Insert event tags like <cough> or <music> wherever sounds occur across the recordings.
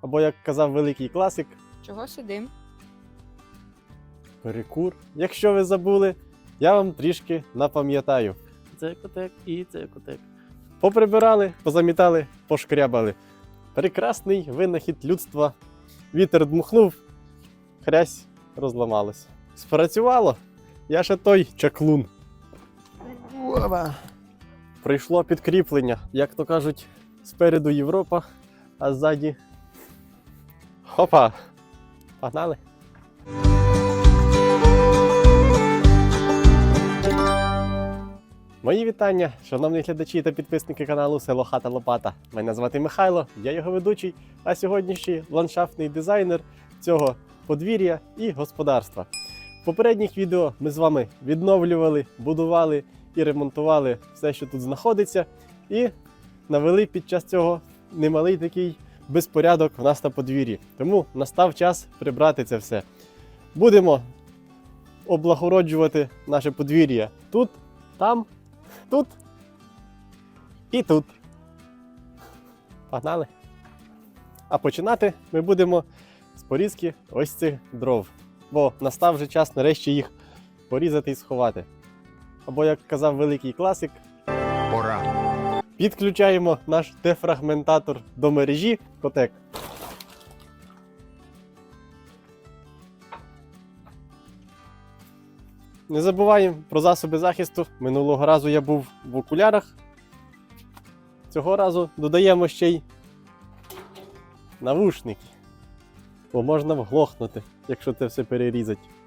Або, як казав великий класик, Чого сидим? перекур. Якщо ви забули, я вам трішки напам'ятаю. Це котек і це котек. Поприбирали, позамітали, пошкрябали. Прекрасний винахід людства. Вітер дмухнув, хрясь розламалась. Спрацювало. Я ще той чаклун. Опа. Прийшло підкріплення, як то кажуть, спереду Європа, а ззаді. Хопа! Погнали! Мої вітання, шановні глядачі та підписники каналу Село Хата Лопата. Мене звати Михайло, я його ведучий, а сьогоднішній ландшафтний дизайнер цього подвір'я і господарства. В попередніх відео ми з вами відновлювали, будували і ремонтували все, що тут знаходиться, і навели під час цього немалий такий безпорядок в нас на подвір'ї. Тому настав час прибрати це все. Будемо облагороджувати наше подвір'я тут, там, тут і тут. Погнали! А починати ми будемо з порізки ось цих дров. Бо настав вже час нарешті їх порізати і сховати. Або, як казав великий класик. Підключаємо наш дефрагментатор до мережі Котек. Не забуваємо про засоби захисту. Минулого разу я був в окулярах. Цього разу додаємо ще й навушники. Бо можна вглохнути, якщо це все перерізати.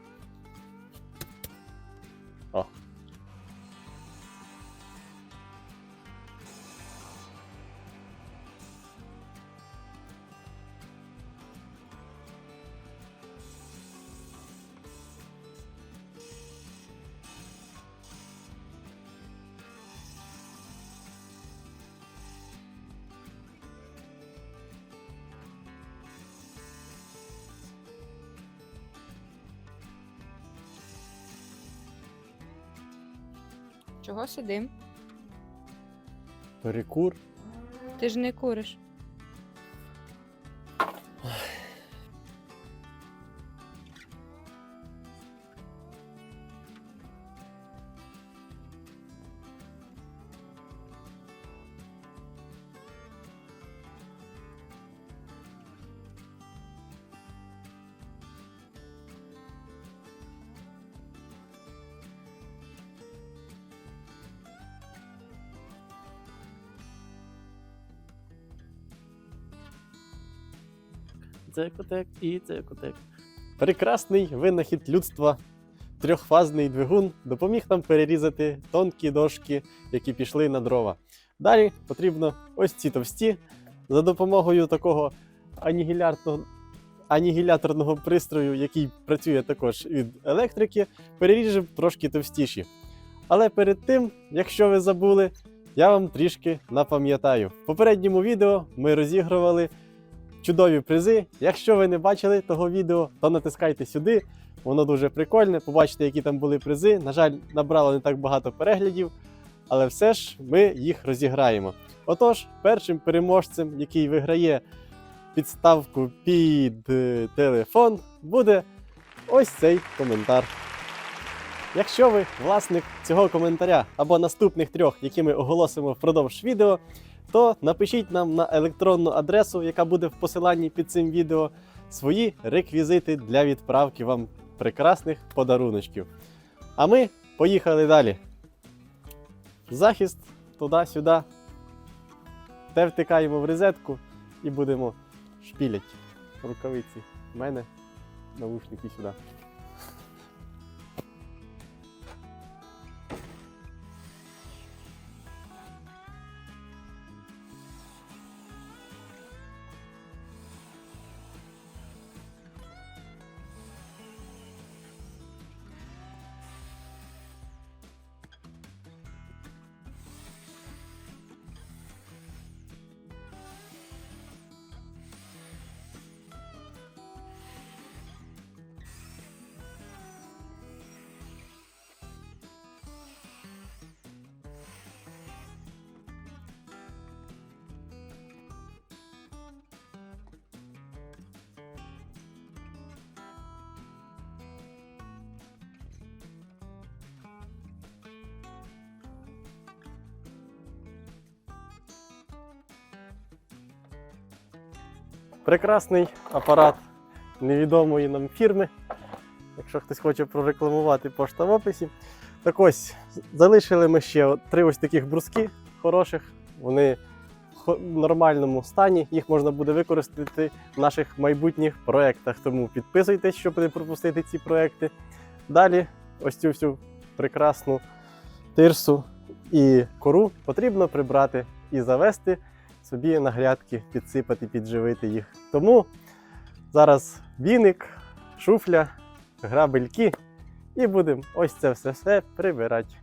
Чого сидим? Перекур. Ти ж не куриш. Це котек і це котек. Прекрасний винахід людства. Трьохфазний двигун допоміг нам перерізати тонкі дошки, які пішли на дрова. Далі потрібно ось ці товсті за допомогою такого анігіляторного пристрою, який працює також від електрики, переріжемо трошки товстіші. Але перед тим, якщо ви забули, я вам трішки напам'ятаю. В попередньому відео ми розігрували чудові призи. Якщо ви не бачили того відео, то натискайте сюди. Воно дуже прикольне. Побачите, які там були призи. На жаль, набрало не так багато переглядів, але все ж ми їх розіграємо. Отож, першим переможцем, який виграє підставку під е, телефон, буде ось цей коментар. Якщо ви власник цього коментаря або наступних трьох, які ми оголосимо впродовж відео, то напишіть нам на електронну адресу, яка буде в посиланні під цим відео, свої реквізити для відправки вам прекрасних подаруночків. А ми поїхали далі. Захист туди-сюди. Те втикаємо в розетку і будемо шпілять рукавиці. У мене наушники сюди. Прекрасний апарат невідомої нам фірми. Якщо хтось хоче прорекламувати пошта в описі. Так ось, залишили ми ще три ось таких бруски хороших. Вони в нормальному стані. Їх можна буде використати в наших майбутніх проєктах. Тому підписуйтесь, щоб не пропустити ці проекти. Далі, ось цю всю прекрасну тирсу і кору потрібно прибрати і завести собі на грядки, підсипати, підживити їх. Тому зараз віник, шуфля, грабельки і будемо ось це все, все прибирати.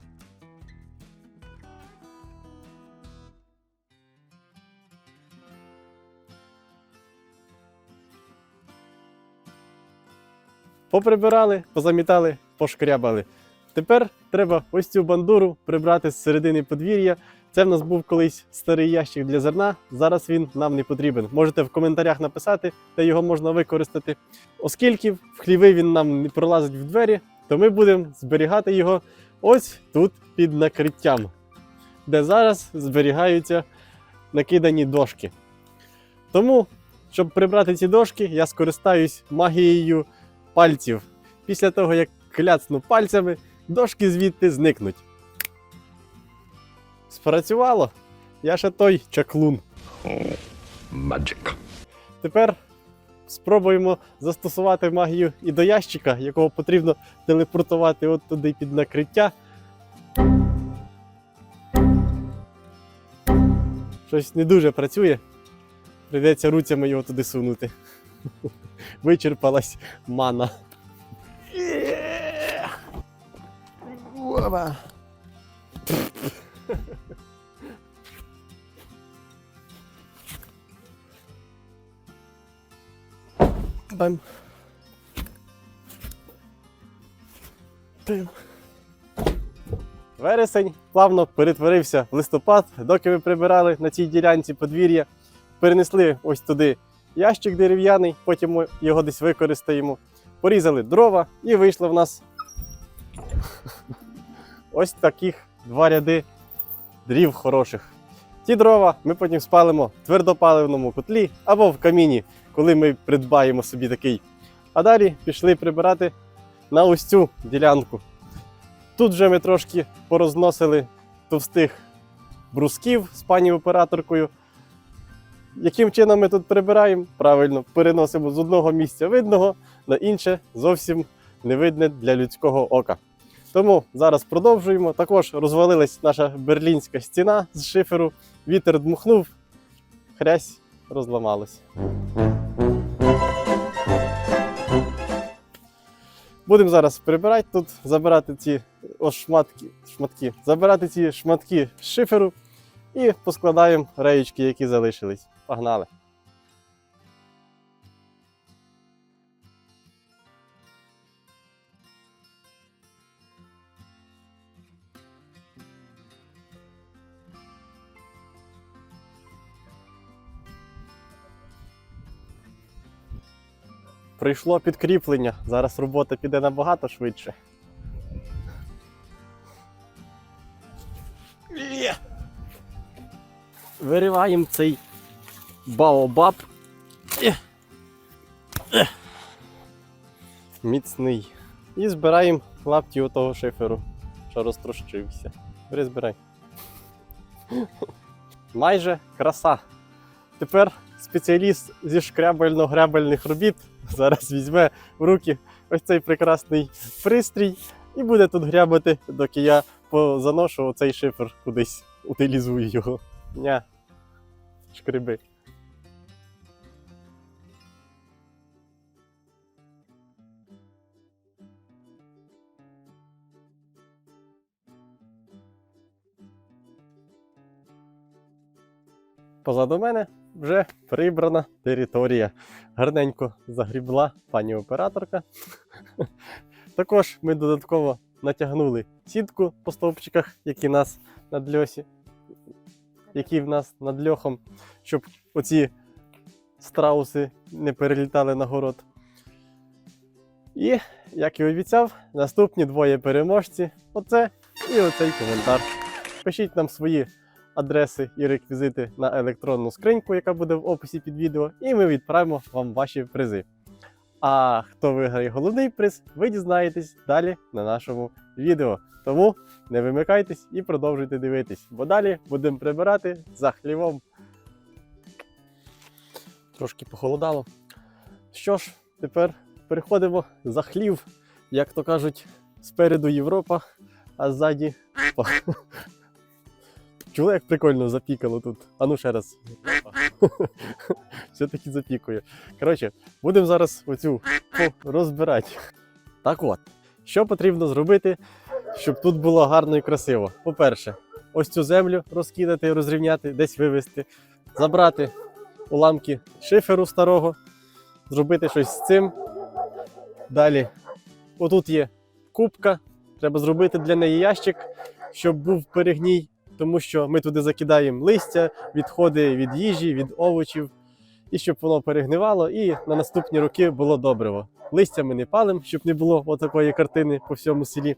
Поприбирали, позамітали, пошкрябали. Тепер треба ось цю бандуру прибрати з середини подвір'я. Це в нас був колись старий ящик для зерна. Зараз він нам не потрібен. Можете в коментарях написати, де його можна використати. Оскільки в хліви він нам не пролазить в двері, то ми будемо зберігати його ось тут під накриттям, де зараз зберігаються накидані дошки. Тому, щоб прибрати ці дошки, я скористаюсь магією пальців. Після того, як кляцну пальцями, дошки звідти зникнуть. Спрацювало. Я ще той чаклун. Magic. Тепер спробуємо застосувати магію і до ящика, якого потрібно телепортувати от туди під накриття. Щось не дуже працює. Прийдеться руцями його туди сунути. <laughs> Вичерпалась мана. Є! Опа. Бам. Бам. Вересень плавно перетворився в листопад, доки ми прибирали на цій ділянці подвір'я. Перенесли ось туди ящик дерев'яний, потім ми його десь використаємо. Порізали дрова і вийшло в нас <laughs> ось таких два ряди дрів хороших. Ті дрова ми потім спалимо в твердопаливному котлі або в каміні, коли ми придбаємо собі такий. А далі пішли прибирати на ось цю ділянку. Тут вже ми трошки порозносили товстих брусків з пані операторкою. Яким чином ми тут прибираємо? Правильно, переносимо з одного місця видного на інше зовсім невидне для людського ока. Тому зараз продовжуємо. Також розвалилась наша берлінська стіна з шиферу. Вітер дмухнув, хрясь розламалась. Будемо зараз прибирати тут, забирати ці ось шматки, шматки, забирати ці шматки з шиферу і поскладаємо реєчки, які залишились. Погнали! Прийшло підкріплення. Зараз робота піде набагато швидше. Вириваємо цей баобаб. Міцний. І збираємо лапті отого шиферу, що розтрощився. Бери, збирай. Майже краса. Тепер спеціаліст зі шкрябельно-грябельних робіт зараз візьме в руки ось цей прекрасний пристрій і буде тут грябати, доки я позаношу оцей шифер кудись, утилізую його. Ня. Шкриби. Позаду мене вже прибрана територія. Гарненько загрібла пані операторка. <laughs> Також ми додатково натягнули сітку по стовпчиках, які нас над льосі, які в нас над льохом, щоб оці страуси не перелітали на город. І, як і обіцяв, наступні двоє переможці оце і оцей коментар. Пишіть нам свої адреси і реквізити на електронну скриньку, яка буде в описі під відео, і ми відправимо вам ваші призи. А хто виграє головний приз, ви дізнаєтесь далі на нашому відео. Тому не вимикайтесь і продовжуйте дивитись, бо далі будемо прибирати за хлівом. Трошки похолодало. Що ж, тепер переходимо за хлів, як то кажуть, спереду Європа, а ззаді. Чули, як прикольно запікало тут. А ну ще раз. <laughs> Все-таки запікує. Коротше, будемо зараз оцю розбирати. Так от, що потрібно зробити, щоб тут було гарно і красиво? По-перше, ось цю землю розкидати, розрівняти, десь вивезти, забрати уламки шиферу старого, зробити щось з цим. Далі, отут є кубка, треба зробити для неї ящик, щоб був перегній, тому що ми туди закидаємо листя, відходи від їжі, від овочів, і щоб воно перегнивало, і на наступні роки було добриво. Листя ми не палимо, щоб не було отакої картини по всьому селі.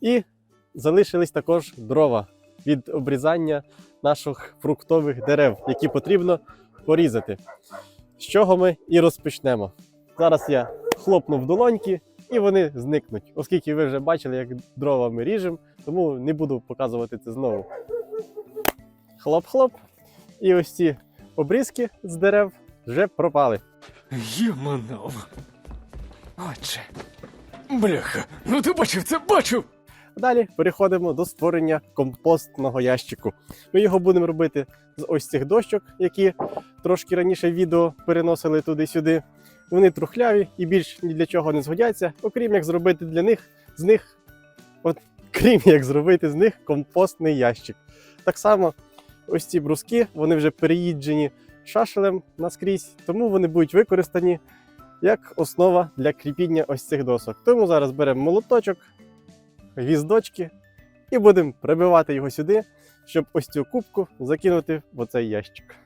І залишились також дрова від обрізання наших фруктових дерев, які потрібно порізати. З чого ми і розпочнемо. Зараз я хлопну в долоньки, і вони зникнуть, оскільки ви вже бачили, як дрова ми ріжемо, тому не буду показувати це знову. Хлоп-хлоп. І ось ці обрізки з дерев вже пропали. Єманов. Отже. Бляха, ну ти бачив це, бачив! Далі переходимо до створення компостного ящику. Ми його будемо робити з ось цих дощок, які трошки раніше відео переносили туди-сюди. Вони трухляві і більш ні для чого не згодяться, окрім як зробити для них з них, от <laughs> крім як зробити з них компостний ящик. Так само ось ці бруски, вони вже переїджені шашелем наскрізь, тому вони будуть використані як основа для кріпіння ось цих досок. Тому зараз беремо молоточок, гвіздочки і будемо прибивати його сюди, щоб ось цю кубку закинути в оцей ящик.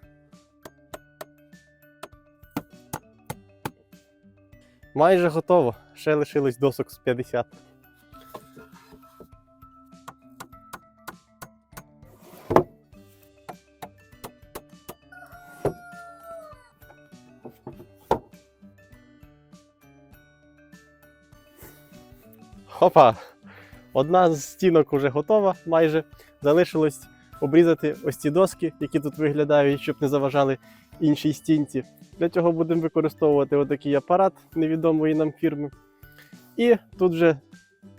Майже готово. Ще лишилось досок з 50. Хопа! Одна з стінок уже готова майже. Залишилось обрізати ось ці доски, які тут виглядають, щоб не заважали іншій стінці. Для цього будемо використовувати отакий апарат невідомої нам фірми. І тут вже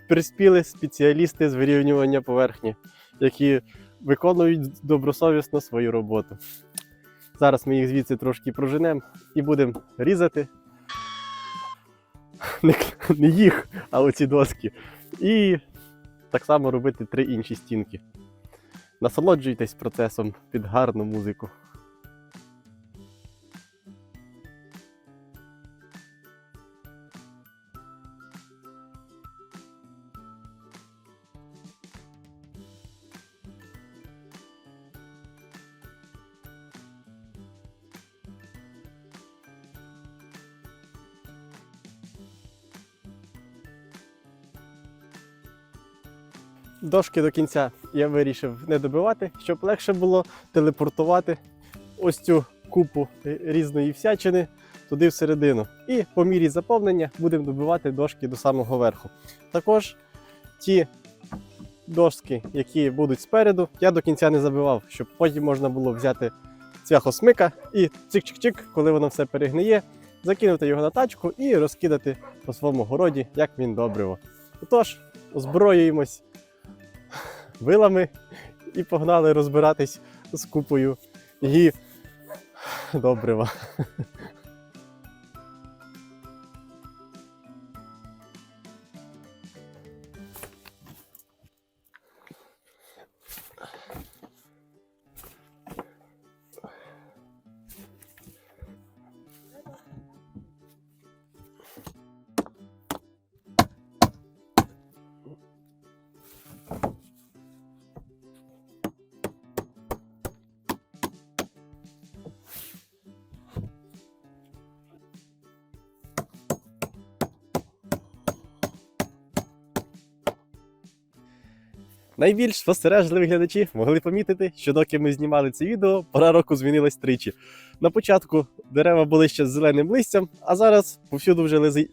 приспіли спеціалісти з вирівнювання поверхні, які виконують добросовісно свою роботу. Зараз ми їх звідси трошки проженемо і будемо різати. Не, не їх, а оці доски. І так само робити три інші стінки. Насолоджуйтесь процесом під гарну музику. Дошки до кінця я вирішив не добивати, щоб легше було телепортувати ось цю купу різної всячини туди всередину. І по мірі заповнення будемо добивати дошки до самого верху. Також ті дошки, які будуть спереду, я до кінця не забивав, щоб потім можна було взяти цвяхосмика і чик-чик-чик, коли воно все перегниє, закинути його на тачку і розкидати по своєму городі, як він добриво. Отож, озброюємось вилами і погнали розбиратись з купою гі добрива. Найбільш спостережливі глядачі могли помітити, що доки ми знімали це відео, пора року змінилась тричі. На початку дерева були ще з зеленим листям, а зараз повсюду вже лежить.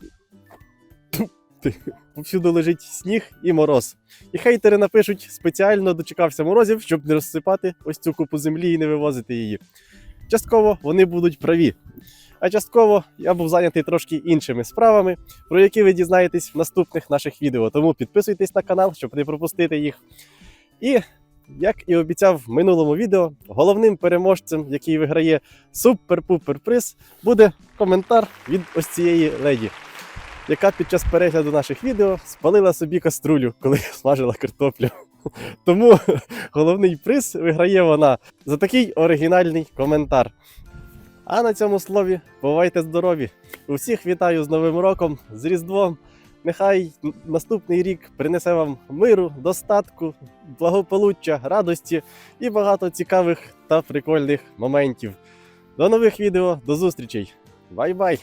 <coughs> Повсюду лежить сніг і мороз. І хейтери напишуть, спеціально дочекався морозів, щоб не розсипати ось цю купу землі і не вивозити її. Частково вони будуть праві. А частково я був зайнятий трошки іншими справами, про які ви дізнаєтесь в наступних наших відео. Тому підписуйтесь на канал, щоб не пропустити їх. І як і обіцяв в минулому відео, головним переможцем, який виграє супер-пупер приз, буде коментар від ось цієї леді, яка під час перегляду наших відео спалила собі каструлю, коли <laughs> смажила картоплю. Тому <laughs> головний приз виграє вона за такий оригінальний коментар. А на цьому слові бувайте здорові! Усіх вітаю з Новим роком, з Різдвом. Нехай наступний рік принесе вам миру, достатку, благополуччя, радості і багато цікавих та прикольних моментів. До нових відео, до зустрічей! Бай-бай!